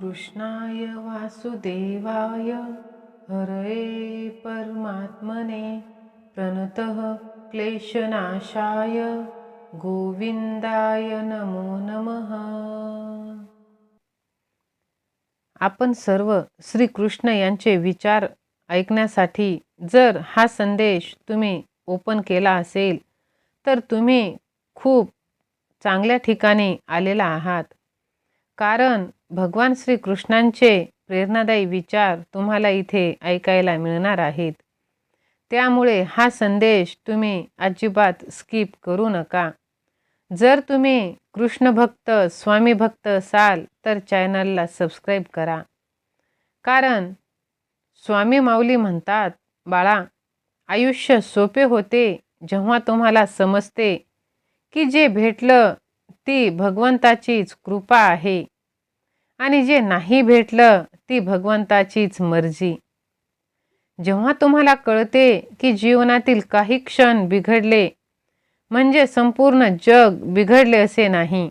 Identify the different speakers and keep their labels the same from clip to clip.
Speaker 1: कृष्णाय वासुदेवाय हरये परमात्मने प्रणतः क्लेशनाशाय गोविंदाय नमो नमः. आपण सर्व श्रीकृष्ण यांचे विचार ऐकण्यासाठी जर हा संदेश तुम्ही ओपन केला असेल तर तुम्ही खूप चांगल्या ठिकाणी आलेला आहात. कारण भगवान श्रीकृष्णांचे प्रेरणादायी विचार तुम्हाला इथे ऐकायला मिळणार आहेत. त्यामुळे हा संदेश तुम्ही अजिबात स्किप करू नका. जर तुम्ही कृष्णभक्त स्वामीभक्त असाल तर चॅनलला सबस्क्राईब करा. कारण स्वामी माऊली म्हणतात बाळा आयुष्य सोपे होते जेव्हा तुम्हाला समजते की जे भेटलं ती भगवंताचीच कृपा आहे. आणि जे नाही भेटलं ती भगवंताचीच मर्जी. जेव्हा तुम्हाला कळते की जीवनातील काही क्षण बिघडले म्हणजे संपूर्ण जग बिघडले असे नाही.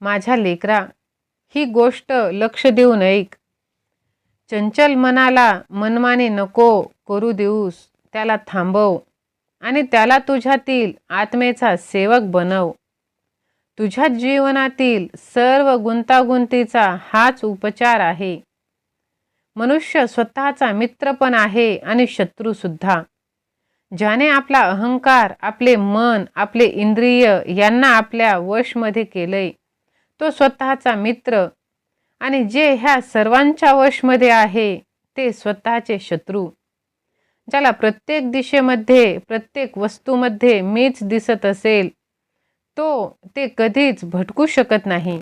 Speaker 1: माझ्या लेकरा ही गोष्ट लक्ष देऊन ऐक. चंचल मनाला मनमाने नको करू देऊस त्याला थांबव आणि त्याला तुझ्यातील आत्मेचा सेवक बनव. तुझ्या जीवनातील सर्व गुंतागुंतीचा हाच उपचार आहे. मनुष्य स्वतःचा मित्र पण आहे आणि शत्रूसुद्धा ज्याने आपला अहंकार आपले मन आपले इंद्रिय यांना आपल्या वशमध्ये केलंय तो स्वतःचा मित्र आणि जे ह्या सर्वांच्या वशमध्ये आहे ते स्वतःचे शत्रू. ज्याला प्रत्येक दिशेमध्ये प्रत्येक वस्तूमध्ये मीच दिसत असेल तो ते कधीच भटकू शकत नाही.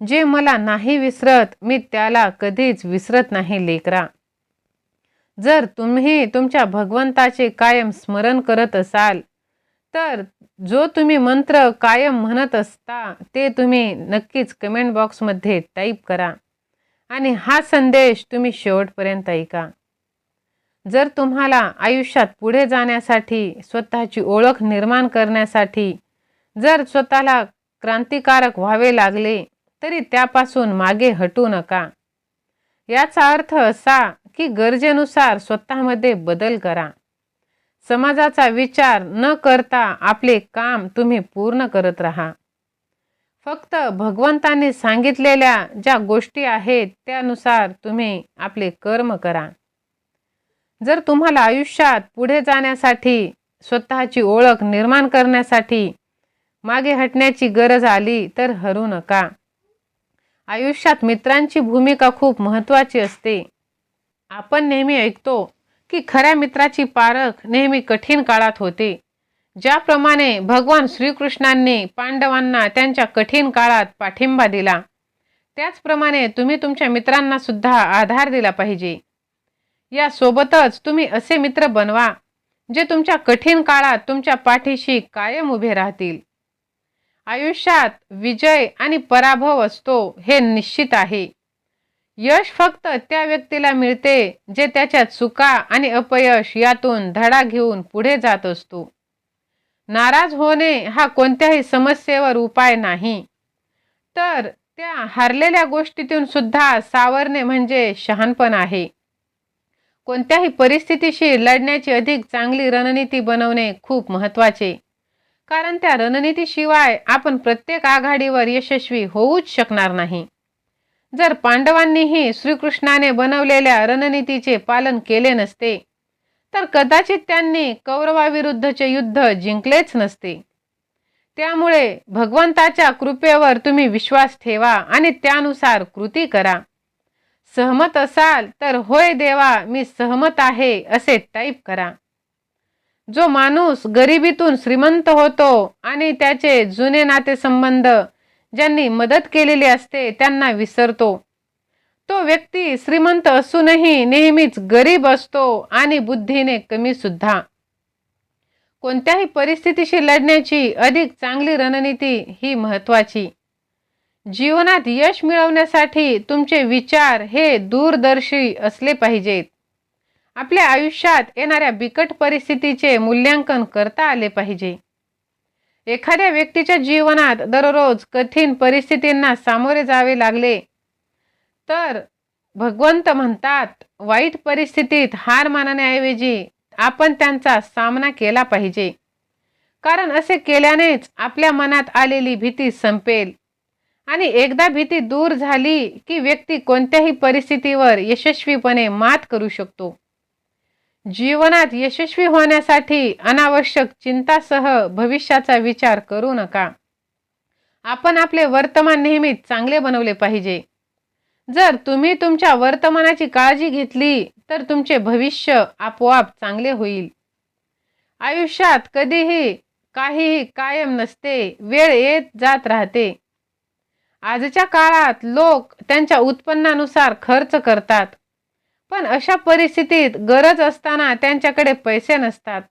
Speaker 1: जे मला नाही विसरत मी त्याला कधीच विसरत नाही लेकरा. जर तुम्ही तुमच्या भगवंताचे कायम स्मरण करत असाल तर जो तुम्ही मंत्र कायम म्हणत असता ते तुम्ही नक्कीच कमेंट बॉक्समध्ये टाईप करा आणि हा संदेश तुम्ही शेवटपर्यंत ऐका. जर तुम्हाला आयुष्यात पुढे जाण्यासाठी स्वतःची ओळख निर्माण करण्यासाठी जर स्वतःला क्रांतिकारक व्हावे लागले तरी त्यापासून मागे हटू नका. याचा अर्थ असा की गरजेनुसार स्वतःमध्ये बदल करा. समाजाचा विचार न करता आपले काम तुम्ही पूर्ण करत राहा. फक्त भगवंतांनी सांगितलेल्या ज्या गोष्टी आहेत त्यानुसार तुम्ही आपले कर्म करा. जर तुम्हाला आयुष्यात पुढे जाण्यासाठी स्वतःची ओळख निर्माण करण्यासाठी मागे हटण्याची गरज आली तर हरू नका. आयुष्यात मित्रांची भूमिका खूप महत्त्वाची असते. आपण नेहमी ऐकतो की खऱ्या मित्राची पारख नेहमी कठीण काळात होते. ज्याप्रमाणे भगवान श्रीकृष्णांनी पांडवांना त्यांच्या कठीण काळात पाठिंबा दिला त्याचप्रमाणे तुम्ही तुमच्या मित्रांना सुद्धा आधार दिला पाहिजे. यासोबतच तुम्ही असे मित्र बनवा जे तुमच्या कठीण काळात तुमच्या पाठीशी कायम उभे राहतील. आयुष्यात विजय आणि पराभव असतो हे निश्चित आहे. यश फक्त त्या व्यक्तीला मिळते जे त्याच्या चुका आणि अपयश यातून धडा घेऊन पुढे जात असतो. नाराज होणे हा कोणत्याही समस्येवर उपाय नाही. तर त्या हारलेल्या गोष्टीतून सुद्धा सावरणे म्हणजे शहाणपण आहे. कोणत्याही परिस्थितीशी लढण्याची अधिक चांगली रणनीती बनवणे खूप महत्त्वाचे. कारण त्या रणनीतीशिवाय आपण प्रत्येक आघाडीवर यशस्वी होऊच शकणार नाही. जर पांडवांनीही श्रीकृष्णाने बनवलेल्या रणनीतीचे पालन केले नसते तर कदाचित त्यांनी कौरवाविरुद्धचे युद्ध जिंकलेच नसते. त्यामुळे भगवंताच्या कृपेवर तुम्ही विश्वास ठेवा आणि त्यानुसार कृती करा. सहमत असाल तर होय देवा मी सहमत आहे असे टाईप करा. जो माणूस गरिबीतून श्रीमंत होतो आणि त्याचे जुने नातेसंबंध ज्यांनी मदत केलेली असते त्यांना विसरतो. तो व्यक्ती श्रीमंत असूनही नेहमीच गरीब असतो आणि बुद्धीने कमी सुद्धा. कोणत्याही परिस्थितीशी लढण्याची अधिक चांगली रणनीती ही महत्वाची जीवनात यश मिळवण्यासाठी तुमचे विचार हे दूरदर्शी असले पाहिजेत. आपल्या आयुष्यात येणाऱ्या बिकट परिस्थितीचे मूल्यांकन करता आले पाहिजे. एखाद्या व्यक्तीच्या जीवनात दररोज कठीण परिस्थितींना सामोरे जावे लागले तर भगवंत म्हणतात वाईट परिस्थितीत हार मानण्याऐवजी आपण त्यांचा सामना केला पाहिजे. कारण असे केल्यानेच आपल्या मनात आलेली भीती संपेल आणि एकदा भीती दूर झाली की व्यक्ती कोणत्याही परिस्थितीवर यशस्वीपणे मात करू शकतो. जीवनात यशस्वी होण्यासाठी अनावश्यक चिंतासह भविष्याचा विचार करू नका. आपण आपले वर्तमान नेहमीच चांगले बनवले पाहिजे. जर तुम्ही तुमच्या वर्तमानाची काळजी घेतली तर तुमचे भविष्य आपोआप चांगले होईल. आयुष्यात कधीही काहीही कायम नसते वेळ येत जात राहते. आजच्या काळात लोक त्यांच्या उत्पन्नानुसार खर्च करतात. पण अशा परिस्थितीत गरज असताना त्यांच्याकडे पैसे नसतात.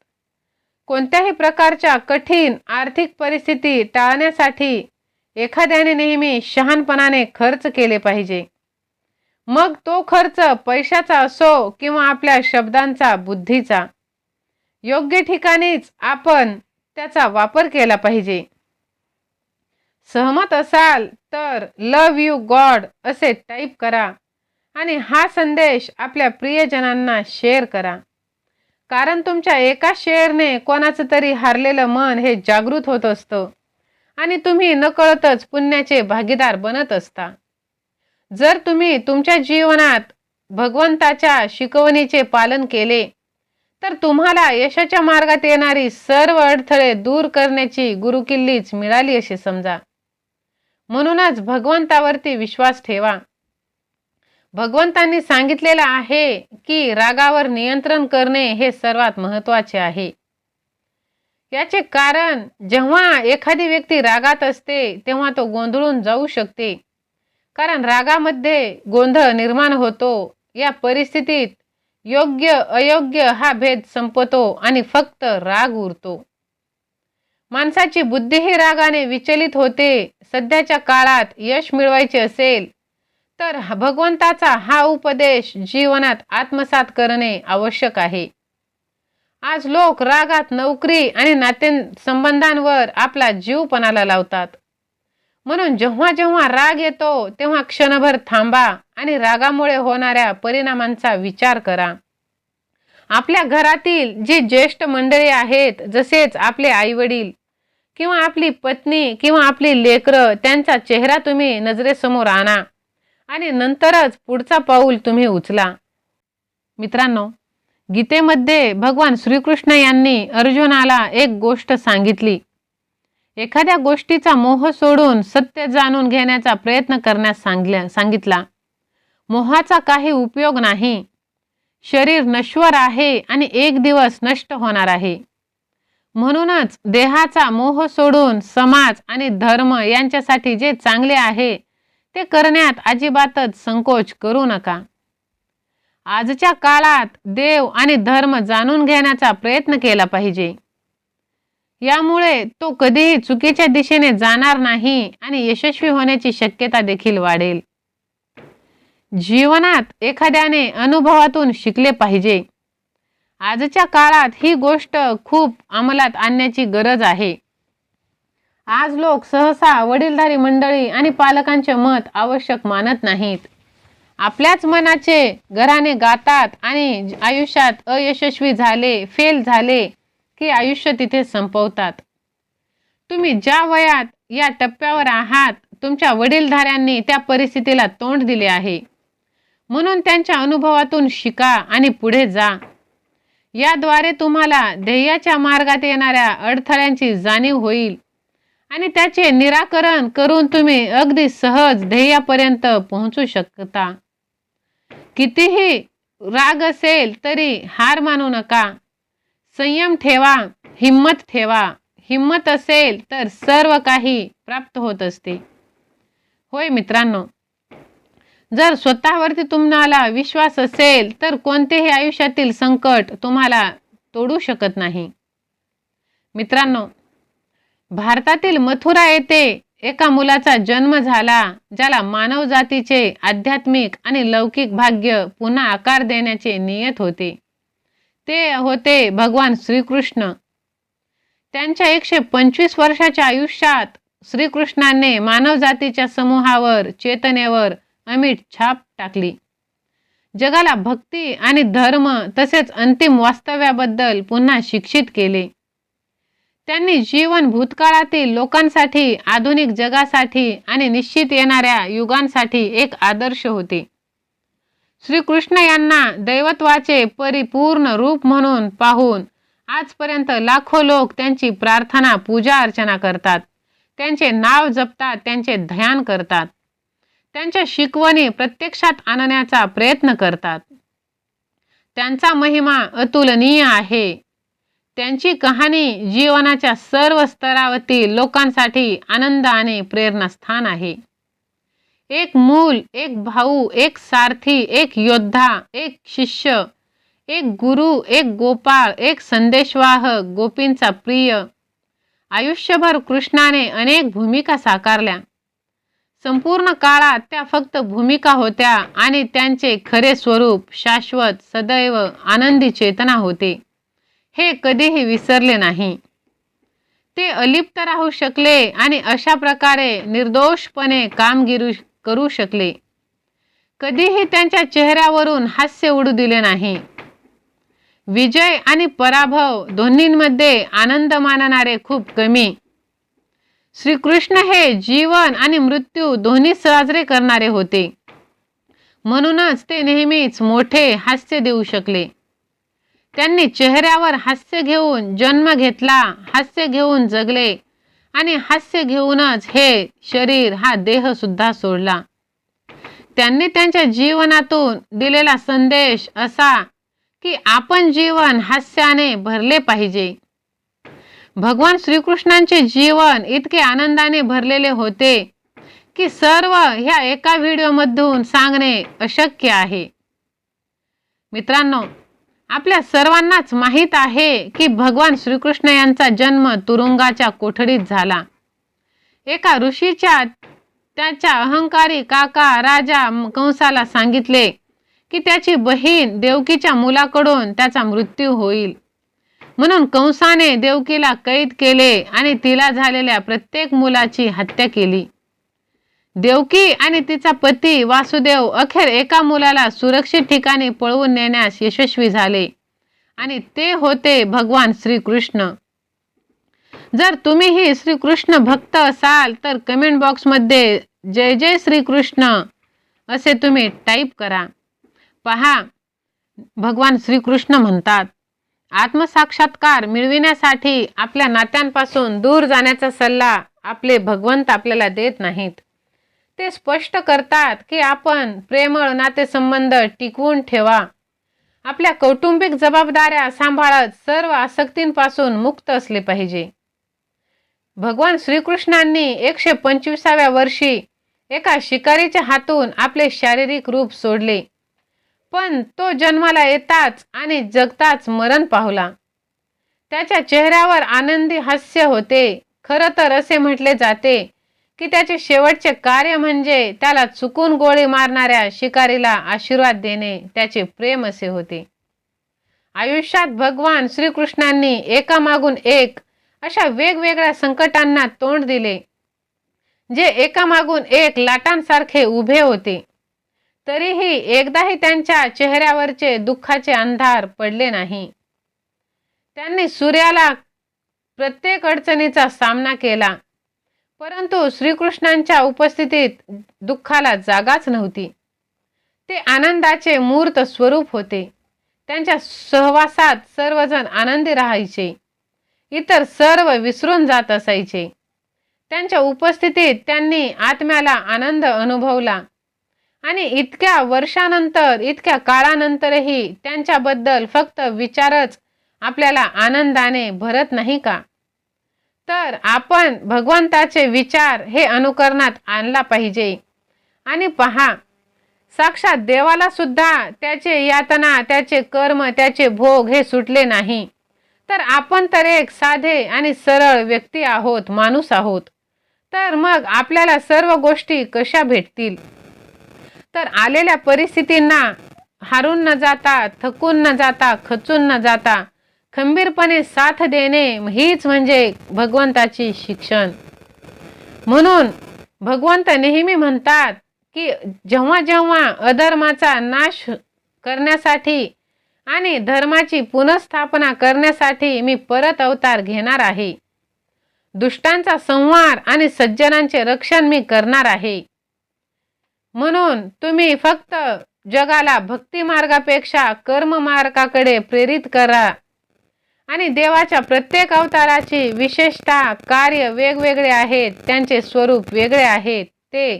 Speaker 1: कोणत्याही प्रकारच्या कठीण आर्थिक परिस्थिती टाळण्यासाठी एखाद्याने नेहमी शहाणपणाने खर्च केले पाहिजे. मग तो खर्च पैशाचा असो किंवा आपल्या शब्दांचा बुद्धीचा. योग्य ठिकाणीच आपण त्याचा वापर केला पाहिजे. सहमत असाल तर लव यू गॉड असे टाईप करा. आणि हा संदेश आपल्या प्रियजनांना शेअर करा. कारण तुमच्या एका शेअरने कोणाचं तरी हारलेलं मन हे जागृत होत असतं. आणि तुम्ही नकळतच पुण्याचे भागीदार बनत असता. जर तुम्ही तुमच्या जीवनात भगवंताच्या शिकवणीचे पालन केले तर तुम्हाला यशाच्या मार्गात येणारी सर्व अडथळे दूर करण्याची गुरुकिल्लीच मिळाली असे समजा. म्हणूनच भगवंतावरती विश्वास ठेवा. भगवंतांनी सांगितलेलं आहे की रागावर नियंत्रण करणे हे सर्वात महत्त्वाचे आहे. याचे कारण जेव्हा एखादी व्यक्ती रागात असते तेव्हा तो गोंधळून जाऊ शकते. कारण रागामध्ये गोंधळ निर्माण होतो. या परिस्थितीत योग्य अयोग्य हा भेद संपतो आणि फक्त राग उरतो. माणसाची बुद्धीही रागाने विचलित होते. सध्याच्या काळात यश मिळवायचे असेल तर भगवंताचा हा उपदेश जीवनात आत्मसात करणे आवश्यक आहे. आज लोक रागात नोकरी आणि नाते संबंधांवर आपला जीव पणाला लावतात. म्हणून जेव्हा जेव्हा राग येतो तेव्हा क्षणभर थांबा आणि रागामुळे होणाऱ्या परिणामांचा विचार करा. आपल्या घरातील जी ज्येष्ठ मंडळी आहेत जसेच आपले आई वडील किंवा आपली पत्नी किंवा आपली लेकरं त्यांचा चेहरा तुम्ही नजरेसमोर आणा. आणि नंतरच पुढचा पाऊल तुम्ही उचला. मित्रांनो गीतेमध्ये भगवान श्रीकृष्ण यांनी अर्जुनाला एक गोष्ट सांगितली. एखाद्या गोष्टीचा मोह सोडून सत्य जाणून घेण्याचा प्रयत्न करण्यास सांगल्या सांगितला. मोहाचा काही उपयोग नाही. शरीर नश्वर आहे आणि एक दिवस नष्ट होणार आहे. म्हणूनच देहाचा मोह सोडून समाज आणि धर्म यांच्यासाठी जे चांगले आहे ते करण्यात अजिबातच संकोच करू नका. आजच्या काळात देव आणि धर्म जाणून घेण्याचा प्रयत्न केला पाहिजे. यामुळे तो कधीही चुकीच्या दिशेने जाणार नाही आणि यशस्वी होण्याची शक्यता देखील वाढेल. जीवनात एखाद्याने अनुभवातून शिकले पाहिजे. आजच्या काळात ही गोष्ट खूप अंमलात आणण्याची गरज आहे. आज लोक सहसा वडीलधारी मंडळी आणि पालकांचे मत आवश्यक मानत नाहीत. आपल्याच मनाचे घराने गातात आणि आयुष्यात अयशस्वी झाले फेल झाले की आयुष्य तिथे संपवतात. तुम्ही ज्या वयात या टप्प्यावर आहात तुमच्या वडीलधाऱ्यांनी त्या परिस्थितीला तोंड दिले आहे. म्हणून त्यांच्या अनुभवातून शिका आणि पुढे जा. याद्वारे तुम्हाला ध्येयाच्या मार्गात येणाऱ्या अडथळ्यांची जाणीव होईल. आणि त्याचे निराकरण करून तुम्ही अगदी सहज ध्येयापर्यंत पोहोचू शकता. कितीही राग असेल तरी हार मानू नका. संयम ठेवा हिम्मत ठेवा. हिम्मत असेल तर सर्व काही प्राप्त होत असते. होय मित्रांनो जर स्वतःवरती तुम्हाला विश्वास असेल तर कोणतेही आयुष्यातील संकट तुम्हाला तोडू शकत नाही. मित्रांनो भारतातील मथुरा येथे एका मुलाचा जन्म झाला ज्याला मानव जातीचे आध्यात्मिक आणि लौकिक भाग्य पुन्हा आकार देण्याचे नियत होते. ते होते भगवान श्रीकृष्ण. त्यांच्या एकशे पंचवीस वर्षाच्या आयुष्यात श्रीकृष्णाने मानवजातीच्या समूहावर चेतनेवर अमिट छाप टाकली. जगाला भक्ती आणि धर्म तसेच अंतिम वास्तव्याबद्दल पुन्हा शिक्षित केले. त्यांनी जीवन भूतकाळातील लोकांसाठी आधुनिक जगासाठी आणि निश्चित येणाऱ्या युगांसाठी एक आदर्श होते. श्रीकृष्ण यांना दैवत्वाचे परिपूर्ण रूप म्हणून पाहून आजपर्यंत लाखो लोक त्यांची प्रार्थना पूजा अर्चना करतात. त्यांचे नाव जपतात त्यांचे ध्यान करतात. त्यांच्या शिकवणी प्रत्यक्षात आणण्याचा प्रयत्न करतात. त्यांचा महिमा अतुलनीय आहे. त्यांची कहाणी जीवनाच्या सर्व स्तरावरील लोकांसाठी आनंद आणि प्रेरणास्थान आहे. एक मूल एक भाऊ एक सारथी एक योद्धा एक शिष्य एक गुरु एक गोपाळ एक संदेशवाहक गोपींचा प्रिय. आयुष्यभर कृष्णाने अनेक भूमिका साकारल्या. संपूर्ण काळात त्या फक्त भूमिका होत्या आणि त्यांचे खरे स्वरूप शाश्वत सदैव आनंदी चेतना होते. हे कधीही विसरले नाही. ते अलिप्त राहू शकले आणि अशा प्रकारे निर्दोषपणे कामगिरी करू शकले. कधीही त्यांच्या चेहऱ्यावरून हास्य उडू दिले नाही. विजय आणि पराभव दोन्हींमध्ये आनंद मानणारे खूप कमी. श्रीकृष्ण हे जीवन आणि मृत्यू दोन्ही साजरे करणारे होते. म्हणूनच ते नेहमीच मोठे हास्य देऊ शकले. त्यांनी चेहऱ्यावर हास्य घेऊन जन्म घेतला हास्य घेऊन जगले आणि हास्य घेऊनच हे शरीर हा देह सुद्धा सोडला. त्यांनी त्यांच्या जीवनातून दिलेला संदेश असा की आपण जीवन हास्याने भरले पाहिजे. भगवान श्रीकृष्णांचे जीवन इतके आनंदाने भरलेले होते की सर्व ह्या एका व्हिडिओमधून सांगणे अशक्य आहे. मित्रांनो आपल्या सर्वांनाच माहीत आहे की भगवान श्रीकृष्ण यांचा जन्म तुरुंगाच्या कोठडीत झाला. एका ऋषीच्या त्याच्या अहंकारी काका राजा कंसाला सांगितले की त्याची बहीण देवकीच्या मुलाकडून त्याचा मृत्यू होईल. म्हणून कंसाने देवकीला कैद केले आणि तिला झालेल्या प्रत्येक मुलाची हत्या केली. देवकी आणि तिचा पती वासुदेव अखेर एका मुलाला सुरक्षित ठिकाणी पळवून नेण्यास यशस्वी झाले. आणि ते होते भगवान श्रीकृष्ण. जर तुम्हीही श्रीकृष्ण भक्त असाल तर कमेंट बॉक्समध्ये जय जय श्रीकृष्ण असे तुम्ही टाईप करा. पहा भगवान श्रीकृष्ण म्हणतात आत्मसाक्षात्कार मिळविण्यासाठी आपल्या नात्यांपासून दूर जाण्याचा सल्ला आपले भगवंत आपल्याला देत नाहीत. ते स्पष्ट करतात की आपण प्रेमळ नातेसंबंध टिकवून ठेवा. आपल्या कौटुंबिक जबाबदाऱ्या सांभाळत सर्व आसक्तींपासून मुक्त असले पाहिजे. भगवान श्रीकृष्णांनी एकशे पंचवीसाव्या वर्षी एका शिकारीच्या हातून आपले शारीरिक रूप सोडले. पण तो जन्माला येताच आणि जगताच मरण पावला. त्याच्या चेहऱ्यावर आनंदी हास्य होते. खरं तर असे म्हटले जाते की त्याचे शेवटचे कार्य म्हणजे त्याला चुकून गोळी मारणाऱ्या शिकारीला आशीर्वाद देणे त्याचे प्रेम असे होते. आयुष्यात भगवान श्रीकृष्णांनी एकामागून एक अशा वेगवेगळ्या संकटांना तोंड दिले जे एकामागून एक लाटांसारखे उभे होते. तरीही एकदाही त्यांच्या चेहऱ्यावरचे दुःखाचे अंधार पडले नाही. त्यांनी सूर्याला प्रत्येक अडचणीचा सामना केला. परंतु श्रीकृष्णांच्या उपस्थितीत दुःखाला जागाच नव्हती. ते आनंदाचे मूर्त स्वरूप होते. त्यांच्या सहवासात सर्वजण आनंदी राहायचे. इतर सर्व विसरून जात असायचे. त्यांच्या उपस्थितीत त्यांनी आत्म्याला आनंद अनुभवला. आणि इतक्या वर्षानंतर इतक्या काळानंतरही त्यांच्याबद्दल फक्त विचारच आपल्याला आनंदाने भरत नाही का? तर आपण भगवंताचे विचार हे अनुकरणात आणला पाहिजे. आणि पहा साक्षात देवाला सुद्धा त्याचे यातना त्याचे कर्म त्याचे भोग हे सुटले नाही. तर आपण तर एक साधे आणि सरळ व्यक्ती आहोत माणूस आहोत. तर मग आपल्याला सर्व गोष्टी कशा भेटतील? तर आलेल्या परिस्थितींना हारून न जाता थकून न जाता खचून न जाता खंबीरपणे साथ देणे हीच म्हणजे भगवंताची शिक्षण. म्हणून भगवंत नेहमी म्हणतात की जेव्हा जेव्हा अधर्माचा नाश करण्यासाठी आणि धर्माची पुनर्स्थापना करण्यासाठी मी परत अवतार घेणार आहे. दुष्टांचा संहार आणि सज्जनांचे रक्षण मी करणार आहे. म्हणून तुम्ही फक्त जगाला भक्ती मार्गापेक्षा कर्म मार्गाकडे प्रेरित करा. आणि देवाच्या प्रत्येक अवताराची विशेषता कार्य वेगवेगळे आहेत. त्यांचे स्वरूप वेगळे आहेत. ते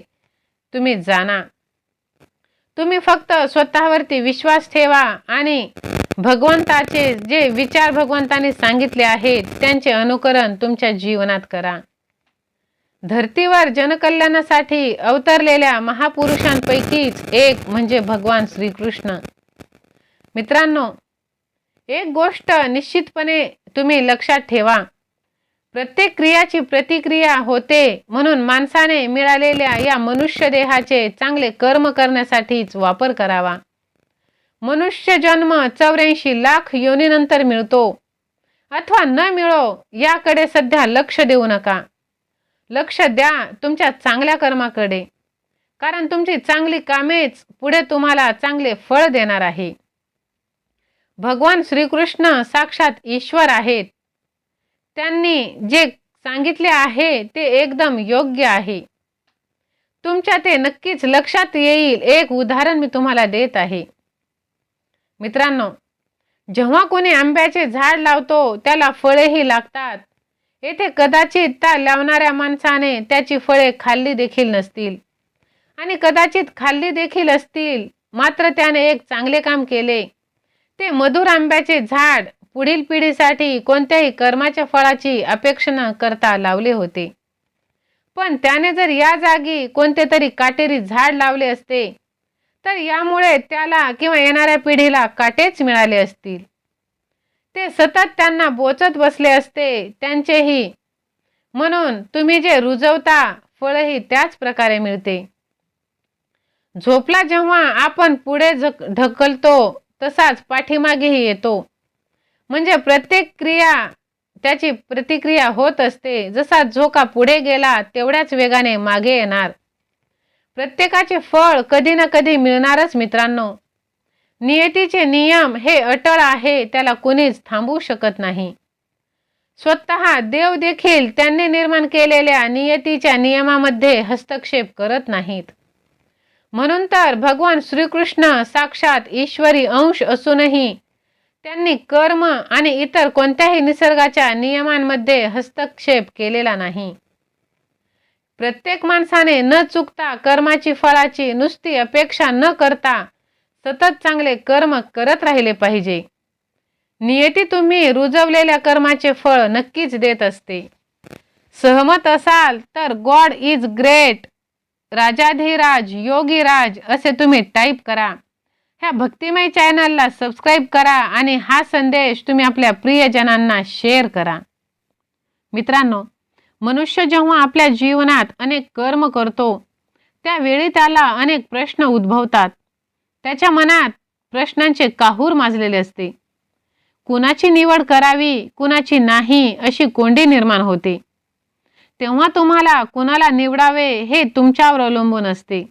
Speaker 1: तुम्ही जाणा. तुम्ही फक्त स्वतःवरती विश्वास ठेवा आणि भगवंताचे जे विचार भगवंताने सांगितले आहेत त्यांचे अनुकरण तुमच्या जीवनात करा. धर्तीवर जनकल्याणासाठी अवतरलेल्या महापुरुषांपैकीच एक म्हणजे भगवान श्रीकृष्ण. मित्रांनो एक गोष्ट निश्चितपणे तुम्ही लक्षात ठेवा. प्रत्येक क्रियाची प्रतिक्रिया होते म्हणून माणसाने मिळालेल्या या मनुष्य देहाचे चांगले कर्म करण्यासाठीच वापर करावा. मनुष्य जन्म चौऱ्याऐंशी लाख योनीनंतर मिळतो अथवा न मिळो याकडे सध्या लक्ष देऊ नका. लक्ष द्या तुमच्या चांगल्या कर्माकडे. कारण तुमची चांगली कामेच पुढे तुम्हाला चांगले फळ देणार आहे. भगवान श्रीकृष्ण साक्षात ईश्वर आहेत. त्यांनी जे सांगितले आहे ते एकदम योग्य आहे. तुमच्या ते नक्कीच लक्षात येईल. एक उदाहरण मी तुम्हाला देत आहे. मित्रांनो जेव्हा कोणी आंब्याचे झाड लावतो त्याला फळेही लागतात. येथे कदाचित त्या लावणाऱ्या माणसाने त्याची फळे खाल्ली देखील नसतील. आणि कदाचित खाल्ली देखील असतील. मात्र त्याने एक चांगले काम केले. ते मधुर आंब्याचे झाड पुढील पिढीसाठी कोणत्याही कर्माच्या फळाची अपेक्षा न करता लावले होते. पण त्याने जर या जागी कोणते तरी काटेरी झाड लावले असते तर यामुळे त्याला किंवा येणाऱ्या पिढीला काटेच मिळाले असतील. ते सतत त्यांना बोचत बसले असते त्यांचेही. म्हणून तुम्ही जे रुजवता फळही त्याच प्रकारे मिळते. झोपला जेव्हा आपण पुढे ढकलतो तसाच पाठीमागेही येतो. म्हणजे प्रत्येक क्रिया त्याची प्रतिक्रिया होत असते. जसा झोका पुढे गेला तेवढ्याच वेगाने मागे येणार. प्रत्येकाचे फळ कधी ना कधी मिळणारच मित्रांनो. नियतीचे नियम हे अटळ आहे त्याला कोणीच थांबवू शकत नाही. स्वतः देव देखील त्यांनी निर्माण केलेल्या नियतीच्या नियमामध्ये हस्तक्षेप करत नाहीत. म्हणून तर भगवान श्रीकृष्ण साक्षात ईश्वरी अंश असूनही त्यांनी कर्म आणि इतर कोणत्याही निसर्गाच्या नियमांमध्ये हस्तक्षेप केलेला नाही. प्रत्येक माणसाने न चुकता कर्माची फळाची नुसती अपेक्षा न करता सतत चांगले कर्म करत राहिले पाहिजे. नियती तुम्ही रुजवलेल्या कर्माचे फळ नक्कीच देत असते. सहमत असाल तर गॉड इज ग्रेट राजाधिराज योगीराज असे तुम्ही टाईप करा. ह्या भक्तिमय चॅनलला सबस्क्राईब करा आणि हा संदेश तुम्ही आपल्या प्रियजनांना शेअर करा. मित्रांनो मनुष्य जेव्हा आपल्या जीवनात अनेक कर्म करतो त्यावेळी त्याला अनेक प्रश्न उद्भवतात. त्याच्या मनात प्रश्नांचे काहूर माजलेले असते. कुणाची निवड करावी कुणाची नाही अशी कोंडी निर्माण होते. तेव्हा तुम्हाला कुणाला निवडावे हे तुमच्यावर अवलंबून असते.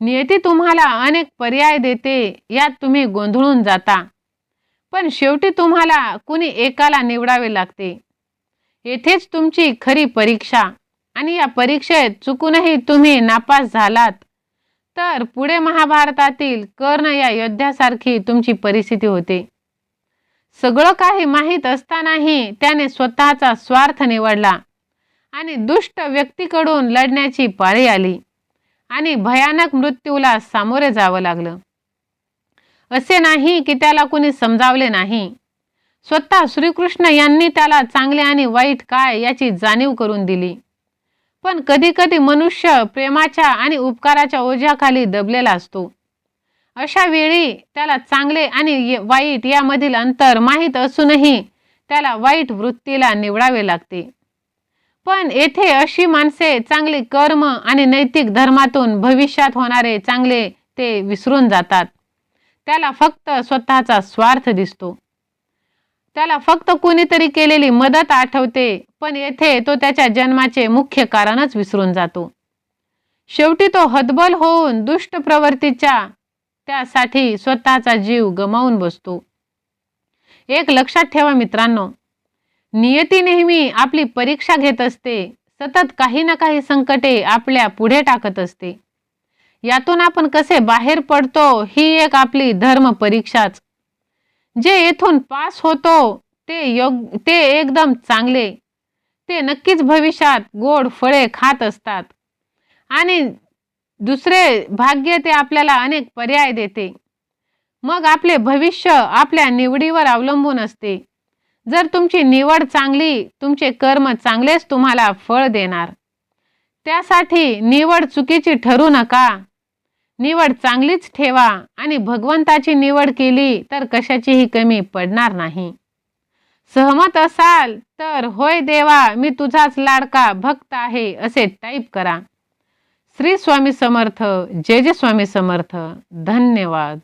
Speaker 1: नियती तुम्हाला अनेक पर्याय देते यात तुम्ही गोंधळून जाता. पण शेवटी तुम्हाला कुणी एकाला निवडावे लागते. येथेच तुमची खरी परीक्षा आणि या परीक्षेत चुकूनही तुम्ही नापास झालात तर पुढे महाभारतातील कर्ण या योद्ध्यासारखी तुमची परिस्थिती होते. सगळं काही माहीत असतानाही त्याने स्वतःचा स्वार्थ निवडला. आणि दुष्ट व्यक्तीकडून लढण्याची पाळी आली आणि भयानक मृत्यूला सामोरे जावं लागलं. असे नाही की त्याला कुणी समजावले नाही. स्वतः श्रीकृष्ण यांनी त्याला चांगले आणि वाईट काय याची जाणीव करून दिली. पण कधीकधी मनुष्य प्रेमाच्या आणि उपकाराच्या ओझ्याखाली दबलेला असतो. अशा वेळी त्याला चांगले आणि वाईट यामधील अंतर माहीत असूनही त्याला वाईट वृत्तीला निवडावे लागते. पण येथे अशी माणसे चांगले कर्म आणि नैतिक धर्मातून भविष्यात होणारे चांगले ते विसरून जातात. त्याला फक्त स्वतःचा स्वार्थ दिसतो. त्याला फक्त कोणीतरी केलेली मदत आठवते पण येथे तो त्याच्या जन्माचे मुख्य कारणच विसरून जातो. शेवटी तो हतबल होऊन दुष्ट प्रवृत्तीच्या त्यासाठी स्वतःचा जीव गमावून बसतो. एक लक्षात ठेवा मित्रांनो नियती नेहमी आपली परीक्षा घेत असते. सतत काही ना काही संकटे आपल्या पुढे टाकत असते. यातून आपण कसे बाहेर पडतो ही एक आपली धर्म परीक्षाच. जे येथून पास होतो ते योग ते एकदम चांगले. ते नक्कीच भविष्यात गोड फळे खात असतात. आणि दुसरे भाग्य ते आपल्याला अनेक पर्याय देते. मग आपले भविष्य आपल्या निवडीवर अवलंबून असते. जर तुमची निवड चांगली तुमचे कर्म चांगलेच तुम्हाला फळ देणार. त्यासाठी निवड चुकीची ठरू नका. निवड चांगलीच ठेवा आणि भगवंताची निवड केली तर कशाचीही कमी पडणार नाही. सहमत असाल तर होय देवा मी तुझाच लाडका भक्त आहे असे टाईप करा. श्री स्वामी समर्थ जय जय स्वामी समर्थ. धन्यवाद.